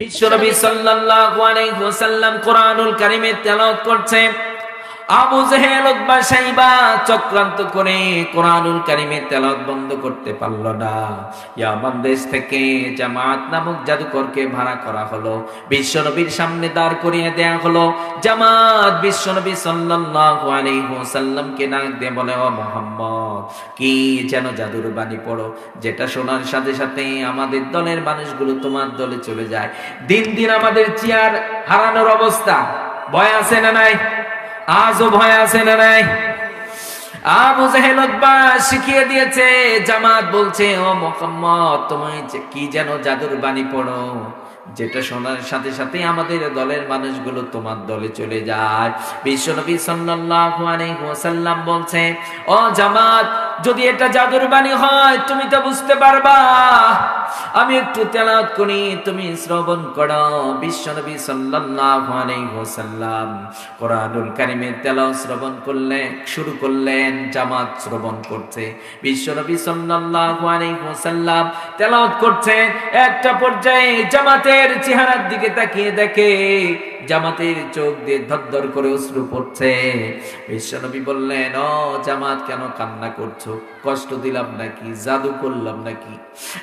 বিশ্বনবী সাল্লাল্লাহু আলাইহি ওয়াসাল্লাম কোরআনুল কারীমে তেলাওয়াত করছে। আবু জেহেল, উতবা সাইবা চক্রান্ত করে কোরআনুল কারীমে তেলাওয়াত বন্ধ করতে পারল না। ইয়ামান দেশ থেকে জামাত নামক জাদুকরকে ভাড়া করা হলো। বিশ্বনবীর সামনে দাঁড় করিয়ে দেয়া হলো। জামাত বিশ্বনবী সাল্লাল্লাহু আলাইহি ওয়াসাল্লামকে ডাক দিয়ে বলে, ও মুহাম্মদ, কি যেন জাদুর বাণী পড়ো, যেটা শোনার সাথে সাথে আমাদের দলের মানুষগুলো তোমার দলে চলে যায়। দিন দিন আমাদের চেয়ার হারানোর অবস্থা। ভয় আছে না নাই? আজও ভয় আছে না নাই? আবু জাহেল শিখিয়ে দিয়েছে, জামাত বলছে, ও মোহাম্মদ, তোমায় যে কি যেন জাদুর বাণী পড়ো, যেটা শোনার সাথে সাথে আমাদের দলের মানুষগুলো তোমার দলে চলে যায়। বিশ্বনবী সাল্লাল্লাহু আলাইহি ওয়াসাল্লাম বলছে, ও জামাত যদি এটা জাদুর বাণী হয়, তুমি তো বুঝতে পারবা। আমি একটু তেলাওয়াত করি, তুমি শ্রবণ করো। বিশ্বনবী সাল্লাল্লাহু আলাইহি ওয়াসাল্লাম কোরআনুল কারীমের তেলাওয়াত শ্রবণ করলেন, শুরু করলেন, জামাত শ্রবণ করছে। বিশ্বনবী সাল্লাল্লাহু আলাইহি ওয়াসাল্লাম তেলাওয়াত করছে, একটা পর্যায়ে জামাতের চেহারার দিকে তাকিয়ে দেখে জামাতের চোখ দিয়ে ধর করে অশ্রু পড়ছে। বিশ্বনবী বললেন, ও জামাত, কেন কান্না করছ? কষ্ট দিলাম নাকি? জাদু করলাম নাকি?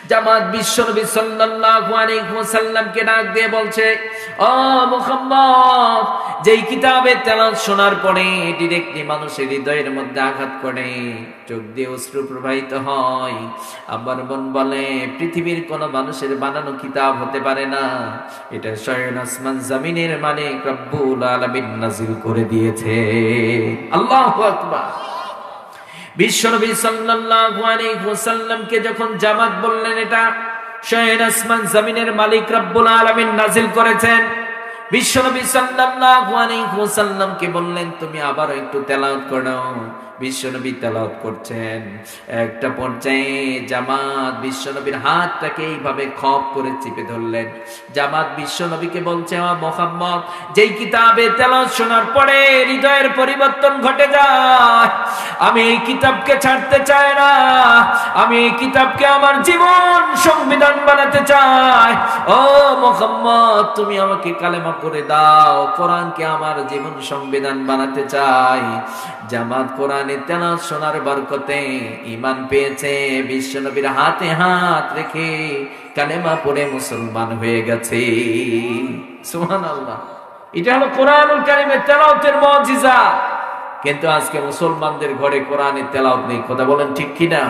জামাত বিশ্বনবী সাল্লাল্লাহু আলাইহি ওয়াসাল্লামকে ডাক দিয়ে বলছে, ও মুহাম্মদ যেই কিতাবে তেলাওয়াত শোনার পরে ডিরেক্টলি মানুষের হৃদয়ের মধ্যে আঘাত করে, চোখ দিয়ে অশ্রু প্রবাহিত হয়। আমার মন বলে, পৃথিবীর কোন মানুষের বানানো কিতাব হতে পারে না। এটা স্বয়ং আসমান জামিনের মালিক রব্বুল আলামিন নাজিল করে দিয়েছে। আল্লাহু আকবার। বিশ্বনবী সাল্লাল্লাহু আলাইহি ওয়াসাল্লামকে যখন জামাত বললেন, এটা স্বয়ং আসমান জামিনের মালিক রব্বুল আলামিন নাজিল করেছেন বিশ্বনবী বললেন, তুমি আবার একটু করো বিশ্বনবী তেলাওয়াত করছেন। একটা পর্যায়ে জামাত বিশ্বনবীর হাতটাকে এইভাবে খপ করে চিপে ধরলেন। জামাত বিশ্বনবীকে বলছে মোহাম্মদ, যেই কিতাবে তেলাওয়াত শোনার পরে হৃদয়ের পরিবর্তন ঘটে যায়, আমি এই কিতাবকে ছাড়তে চাই না। আমি এই কিতাবকে আমার জীবন বানাতে চাই ও মোহাম্মদ, তুমি আমাকে কালেমা করে দাও। কোরআনকে আমার জীবন সংবিধান বানাতে চাই। জামাত কোরআনে তেলাওয়াত শোনার বরকতে ঈমান পেয়েছে। বিশ্বনবীর হাতে হাত রেখে কালেমা পড়ে মুসলমান হয়ে গেছে। সুবহানাল্লাহ। এটা হলো কোরআনুল কারিমের তেলাওয়াতের মুজিজা। কিন্তু আজকে মুসলমানদের ঘরে কোরআনের তেলাওত নেই। কথা বলেন ঠিক কিনা?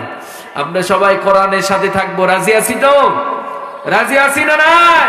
আমরা সবাই কোরআনের সাথে থাকব। রাজি আছি তো? রাজি আছি না নাই?